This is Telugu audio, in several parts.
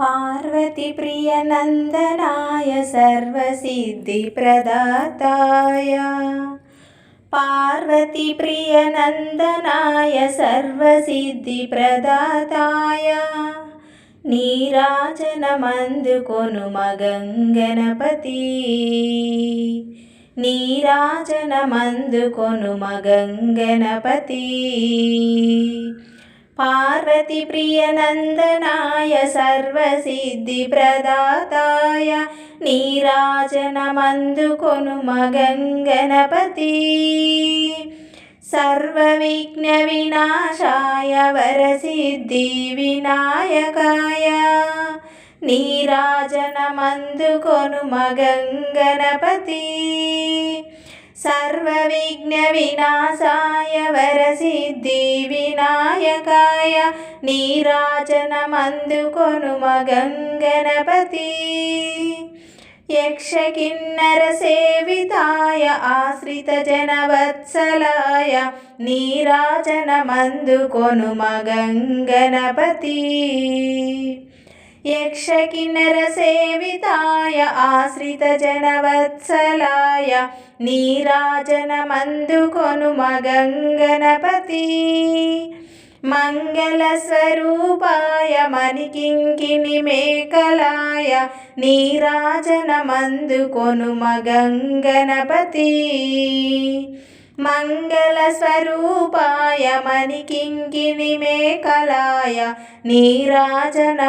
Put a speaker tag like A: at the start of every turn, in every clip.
A: पार्वतीप्रियनन्दनाय सर्वसिद्धिप्रदाताय। पार्वतीप्रियनन्दनाय सर्वसिद्धिप्रदाताय। नीराजनमन्दुकोनुमगङ्गणपति नीराजनमन्दुकोनुमगङ्गणपति నీరాజనమందుకొను మగంగణపతి పార్వతి ప్రియనందనాయ సర్వసిద్ధిప్రదాతాయ నీరాజనమందుకొను మగంగణపతి सर्वविघ्नविनाशाय वरसिद्धिविनायकाय नीराजनमन्दुकोनुमगङ्गणपति यक्षकिन्नरसेविताय आश्रितजनवत्सलाय नीराजनमन्दुकोनुमगङ्गणपति వినాయకాయ నీరాజనమందుకొను మగంగణపతి. యక్షకిన్నరసేవితాయ ఆశ్రితజనవత్సలాయ నీరాజనమందుకొను మగంగణపతి యక్షకిన్నరసేవితాయ ఆశ్రితజనవత్సలాయ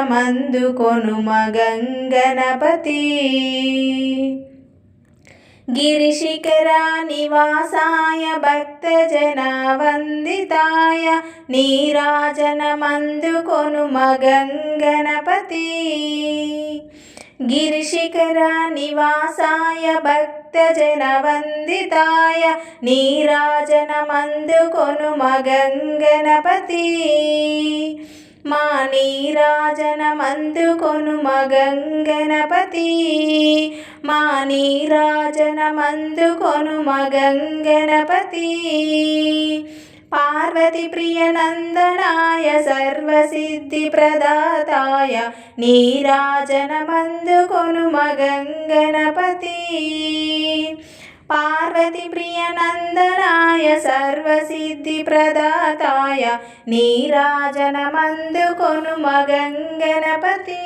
A: నీరాజనమందుకొను మగంగణపతి మంగళస్వరూపాయ మణికింకిని మేకలాయ నీరాజనమందుకొను మగంగణపతి మంగళస్వరూపాయ మణికింకిని మేకలాయ భక్తజనవందితాయ నీరాజనమందుకొను మగంగణపతి మా నీరాజనమందుకొను మగంగణపతి మా నీరాజనమందుకొను మగంగణపతి పార్వతి ప్రియనందనాయ సర్వసిద్ధిప్రదాతాయ నీరాజనమందుకొను మగంగణపతి పార్వతి ప్రియనందనాయ సర్వసిద్ధిప్రదాతాయ నీరాజనమందుకొను మగంగణపతి